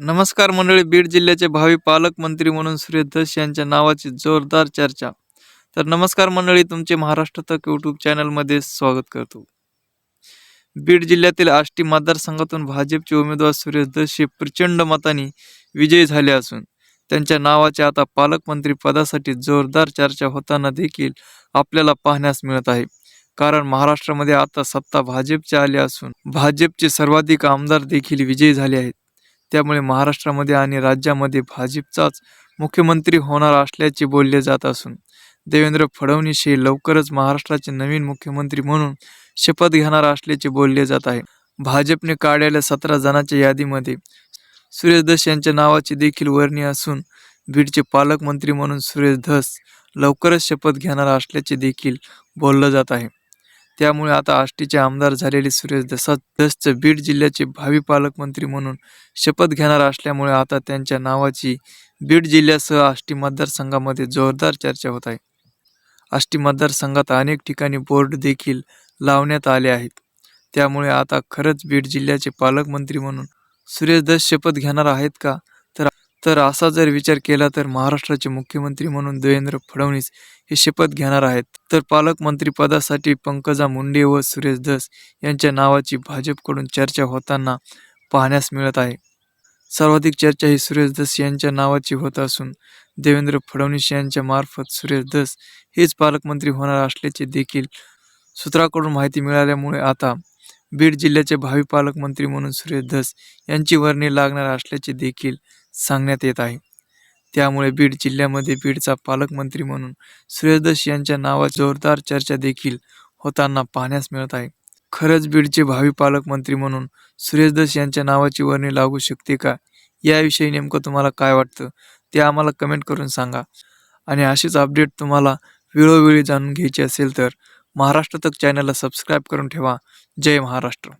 नमस्कार मंडळी बीड जिल्ह्याचे भावी पालकमंत्री म्हणून सुरेश धस यांच्या नावाची जोरदार चर्चा. तर नमस्कार मंडळी तुमचे महाराष्ट्र तक यूट्यूब चॅनलमध्ये स्वागत करतो. बीड जिल्ह्यातील आष्टी मतदारसंघातून भाजपचे उमेदवार सुरेश धस हे प्रचंड मताने विजयी झाले असून त्यांच्या नावाच्या आता पालकमंत्री पदासाठी जोरदार चर्चा होताना देखील आपल्याला पाहण्यास मिळत आहे. कारण महाराष्ट्रामध्ये आता सत्ता भाजपच्या आली असून भाजपचे सर्वाधिक आमदार देखील विजयी झाले आहेत. त्यामुळे महाराष्ट्रामध्ये आणि राज्यामध्ये भाजपचाच मुख्यमंत्री होणार असल्याचे बोलले जात असून देवेंद्र फडणवीस हे लवकरच महाराष्ट्राचे नवीन मुख्यमंत्री म्हणून शपथ घेणार असल्याचे बोलले जात आहे. भाजपने काढलेल्या सतरा जणांच्या यादीमध्ये सुरेश धस यांच्या नावाची देखील वर्णी असून बीडचे पालकमंत्री म्हणून सुरेश धस लवकरच शपथ घेणार असल्याचे देखील बोललं जात आहे. त्यामुळे आता आष्टीचे आमदार झालेले सुरेश धसा बीड जिल्ह्याचे भावी पालकमंत्री म्हणून शपथ घेणार असल्यामुळे आता त्यांच्या नावाची बीड जिल्ह्यासह आष्टी मतदारसंघामध्ये जोरदार चर्चा होत आहे. आष्टी मतदारसंघात अनेक ठिकाणी बोर्ड देखील लावण्यात आले आहेत. त्यामुळे आता खरंच बीड जिल्ह्याचे पालकमंत्री म्हणून सुरेश दस शपथ घेणार आहेत का? तर असा जर विचार केला तर महाराष्ट्राचे मुख्यमंत्री म्हणून देवेंद्र फडणवीस हे शपथ घेणार आहेत. तर पालकमंत्री पदासाठी पंकजा मुंडे व सुरेश धस यांच्या नावाची भाजपकडून चर्चा होताना पाहण्यास मिळत आहे. सर्वाधिक चर्चा ही सुरेश धस यांच्या नावाची होत असून देवेंद्र फडणवीस यांच्या मार्फत सुरेश धस हेच पालकमंत्री होणार असल्याचे देखील सूत्राकडून माहिती मिळाल्यामुळे आता बीड जिल्ह्याचे भावी पालकमंत्री म्हणून सुरेश धस यांची वर्णी लागणार असल्याचे देखील सांगण्यात येत आहे. त्यामुळे बीड जिल्ह्यामध्ये बीडचा पालकमंत्री म्हणून सुरेश यांच्या नावात जोरदार चर्चा देखील होताना पाहण्यास मिळत आहे. खरंच बीडचे भावी पालकमंत्री म्हणून सुरेश यांच्या नावाची वर्णी लागू शकते का? याविषयी नेमकं तुम्हाला काय वाटतं? ते आम्हाला कमेंट करून सांगा. आणि अशीच अपडेट तुम्हाला वेळोवेळी जाणून घ्यायची असेल तर महाराष्ट्र तक चॅनलला सबस्क्राईब करून ठेवा. जय महाराष्ट्र.